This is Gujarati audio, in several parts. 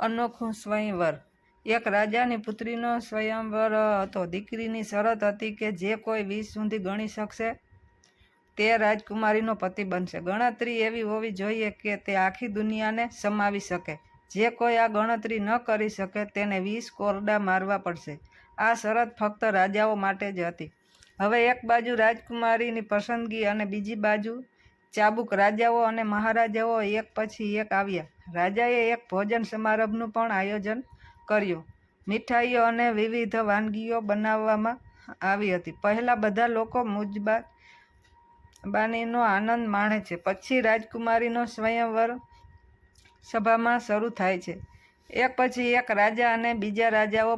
અનોખું સ્વયંવર. એક રાજાની પુત્રીનો સ્વયંવર હતો. દીકરીની શરત હતી કે જે કોઈ વીસ સુધી ગણી શકશે, તે રાજકુમારીનો પતિ બનશે. ગણતરી એવી હોવી જોઈએ કે તે આખી દુનિયાને સમાવી શકે. જે કોઈ આ ગણતરી ન કરી શકે, તેને વીસ કોરડા મારવા પડશે. આ શરત ફક્ત રાજાઓ માટે જ હતી. હવે એક બાજુ રાજકુમારીની પસંદગી અને બીજી બાજુ ચાબુક રાજાઓ અને મહારાજાઓ એક પછી એક આવ્યા. રાજાએ એક ભોજન સમારંભનું પણ આયોજન કર્યું. મીઠાઈઓ અને વિવિધ વાનગીઓ બનાવવામાં આવી હતી. પહેલાં બધા લોકો મુજબા બાનીનો આનંદ માણે છે. પછી રાજકુમારીનો સ્વયંવર સભામાં શરૂ થાય છે. એક પછી એક રાજા અને બીજા રાજાઓ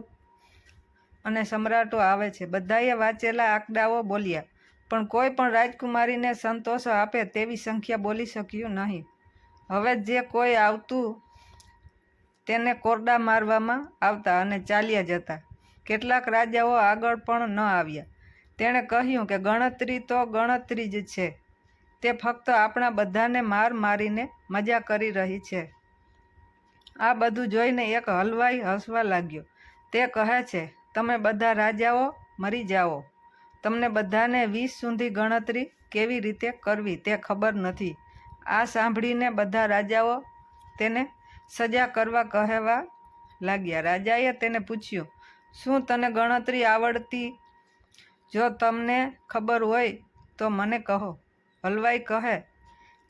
અને સમ્રાટો આવે છે. બધાએ વાંચેલા આંકડાઓ બોલ્યા. પણ કોઈ પણ રાજકુમારીને સંતોષ આપે તેવી સંખ્યા બોલી શક્યું નહીં. હવે જે કોઈ આવતું તેને કોરડા મારવામાં આવતા અને ચાલ્યા જતા. કેટલાક રાજાઓ આગળ પણ ન આવ્યા. તેણે કહ્યું કે ગણતરી તો ગણતરી જ છે. તે ફક્ત આપણા બધાને માર મારીને મજા કરી રહી છે. આ બધું જોઈને એક હલવાઈ હસવા લાગ્યો. તે કહે છે, તમે બધા રાજાઓ મરી જાઓ. તમને બધાને વીસ સુધી ગણતરી કેવી રીતે કરવી તે ખબર નથી. આ સાંભળીને બધા રાજાઓ તેને સજા કરવા કહેવા લાગ્યા. રાજાએ તેને પૂછ્યું, શું તને ગણતરી આવડતી? જો તમને ખબર હોય તો મને કહો. હલવાઈ કહે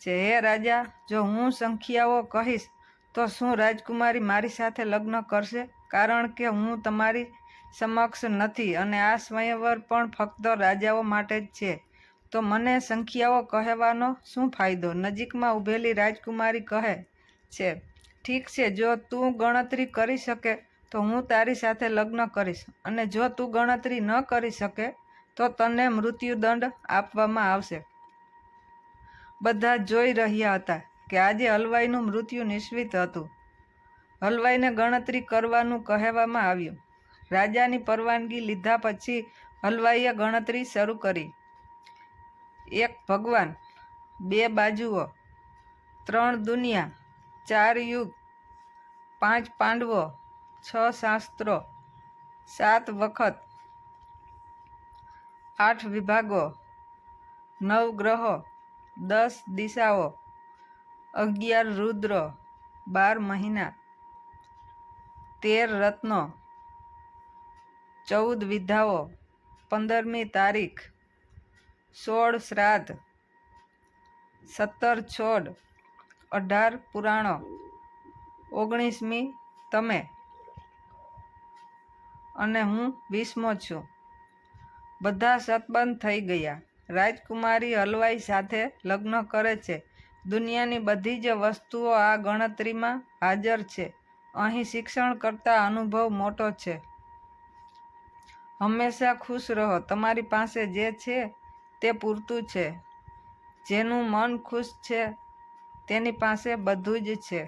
છે, હે રાજા, જો હું સંખ્યાઓ કહીશ તો શું રાજકુમારી મારી સાથે લગ્ન કરશે? કારણ કે હું તમારી સમક્ષ નથી અને આ સ્વયંવર પણ ફક્ત રાજાઓ માટે જ છે. તો મને સંખ્યાઓ કહેવાનો શું ફાયદો? નજીકમાં ઊભેલી રાજકુમારી કહે છે, ઠીક છે, જો તું ગણતરી કરી શકે, તો હું તારી સાથે લગ્ન કરીશ. અને જો તું ગણતરી ન કરી શકે, તો તને મૃત્યુદંડ આપવામાં આવશે. બધા જોઈ રહ્યા હતા કે આજે હલવાઈનું મૃત્યુ નિશ્ચિત હતું. હલવાઈને ગણતરી કરવાનું કહેવામાં આવ્યું. રાજાની પરવાનગી લીધા પછી હલવાઈએ ગણતરી શરૂ કરી. એક ભગવાન, બે બાજુઓ, ત્રણ દુનિયા, ચાર યુગ, પાંચ પાંડવો, છ શાસ્ત્રો, સાત વખત, આઠ વિભાગો, નવ ગ્રહો, દસ દિશાઓ, અગિયાર રુદ્ર, બાર મહિના, તેર રત્નો ચૌદ વિધાઓ, પંદરમી તારીખ, સોળ શ્રાદ્ધ, સત્તર છોડ, અઢાર પુરાણો, ઓગણીસમી તમે. અને હું વીસમો છું. બધા સતબંધ થઈ ગયા. રાજકુમારી હલવાઈ સાથે લગ્ન કરે છે. દુનિયાની બધી જ વસ્તુઓ આ ગણતરીમાં હાજર છે. અહીં શિક્ષણ કરતાં અનુભવ મોટો છે. હંમેશા ખુશ રહો. તમારી પાસે જે છે તે પૂરતું છે. જેનું મન ખુશ છે, તેની પાસે બધું જ છે.